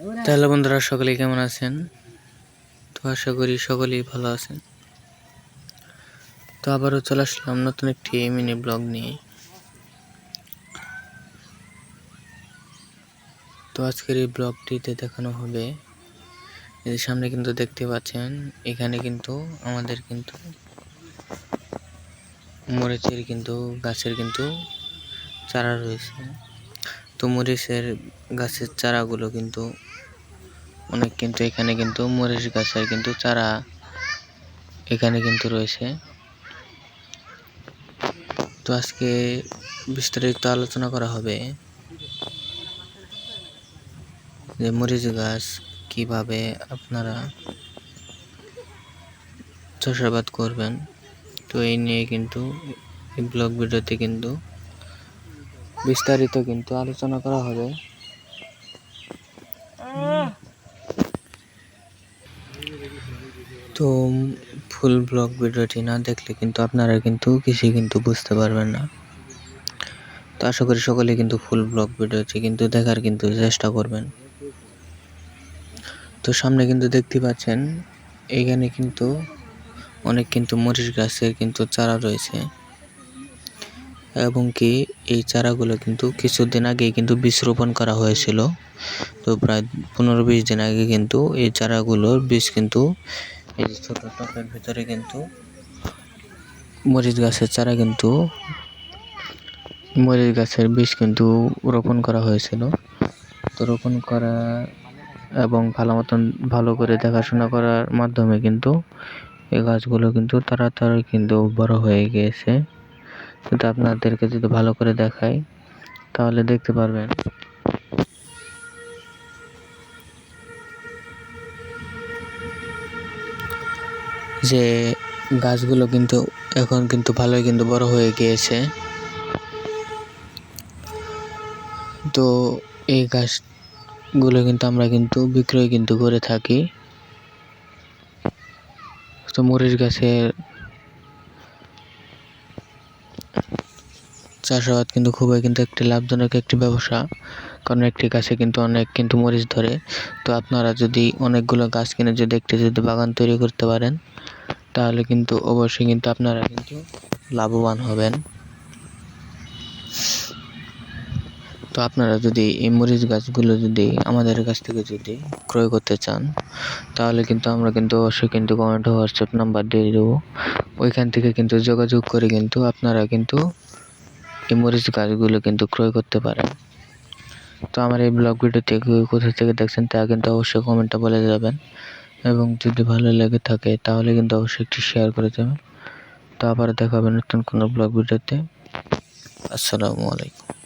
তাহলে বন্ধুরা, সকলেই কেমন আছেন? তো আশা করি সকলেই ভালো আছেন। তো আবারও চলে আসলাম নতুন একটি মিনি ব্লগ নিয়ে। তো আজকের এই ব্লগটিতে দেখানো হবে। এই সামনে কিন্তু দেখতে পাচ্ছেন, এখানে কিন্তু আমাদের কিন্তু মরিচের কিন্তু গাছের কিন্তু চারা রয়েছে। তো মরিচের গাছের চারাগুলো কিন্তু অনেক কিন্তু এখানে কিন্তু মরিচ গাছের কিন্তু চারা এখানে কিন্তু রয়েছে। তো আজকে বিস্তারিত আলোচনা করা হবে যে মরিচ গাছ কীভাবে আপনারা চাষাবাদ করবেন। তো এই নিয়ে কিন্তু ব্লগ ভিডিওতে কিন্তু বিস্তারিত কিন্তু আলোচনা করা হবে। তো ফুল ব্লগ ভিডিওটি না দেখলে কিন্তু আপনারা কিন্তু কিছুই কিন্তু বুঝতে পারবেন না। তো আশা করি সকলে কিন্তু ফুল ব্লগ ভিডিওটি কিন্তু দেখার কিন্তু চেষ্টা করবেন। তো সামনে কিন্তু দেখতে পাচ্ছেন, এখানে কিন্তু অনেক কিন্তু মরিচ গাছের কিন্তু চারা রয়েছে। এবং কি এই চারাগুলো কিন্তু কিছুদিন আগে কিন্তু বীজ রোপণ করা হয়েছিল। তো প্রায় পনেরো বিশ দিন আগে কিন্তু এই চারাগুলোর বীজ কিন্তু এই ছোটো টবের ভিতরে কিন্তু মরিচ গাছের চারা কিন্তু মরিচ গাছের বীজ কিন্তু রোপণ করা হয়েছিল। তো রোপণ করা এবং ভালো মতন ভালো করে দেখাশোনা করার মাধ্যমে কিন্তু এই গাছগুলো কিন্তু তাড়াতাড়ি কিন্তু বড় হয়ে গিয়েছে। কিন্তু আপনাদেরকে যদি ভালো করে দেখাই, তাহলে দেখতে পারবেন। যে গাছগুলো কিন্তু এখন কিন্তু ভালোই কিন্তু বড় হয়ে গিয়েছে। তো এই গাছগুলো কিন্তু আমরা কিন্তু বিক্রয় কিন্তু করে থাকি। তো মরিচ গাছের চাষাবাদ কিন্তু খুবই কিন্তু একটি লাভজনক একটি ব্যবসা, কারণ একটি গাছে কিন্তু অনেক কিন্তু মরিচ ধরে। তো আপনারা যদি অনেকগুলো গাছ কিনে যদি একটি যদি বাগান তৈরি করতে পারেন, তাহলে কিন্তু অবশ্যই কিন্তু আপনারা কিন্তু লাভবান হবেন। তো আপনারা যদি এই মরিচ গাছগুলো যদি আমাদের কাছ থেকে যদি ক্রয় করতে চান, তাহলে কিন্তু আমরা কিন্তু অবশ্যই কিন্তু কমেন্ট হোয়াটসঅ্যাপ নাম্বার দিয়ে দেবো। ওইখান থেকে কিন্তু যোগাযোগ করে কিন্তু আপনারা কিন্তু এই মরিচ গাছগুলো কিন্তু ক্রয় করতে পারেন তো আমার এই ব্লগ ভিডিওতে কোথা থেকে দেখছেন তা কিন্তু অবশ্যই কমেন্টে বলে যাবেন। এবং যদি ভালো লেগে থাকে তাহলে কিন্তু অবশ্যই একটি শেয়ার করে দেবেন। তো আবার দেখা হবে নতুন কোনো ব্লগ ভিডিওতে। আসসালামু আলাইকুম।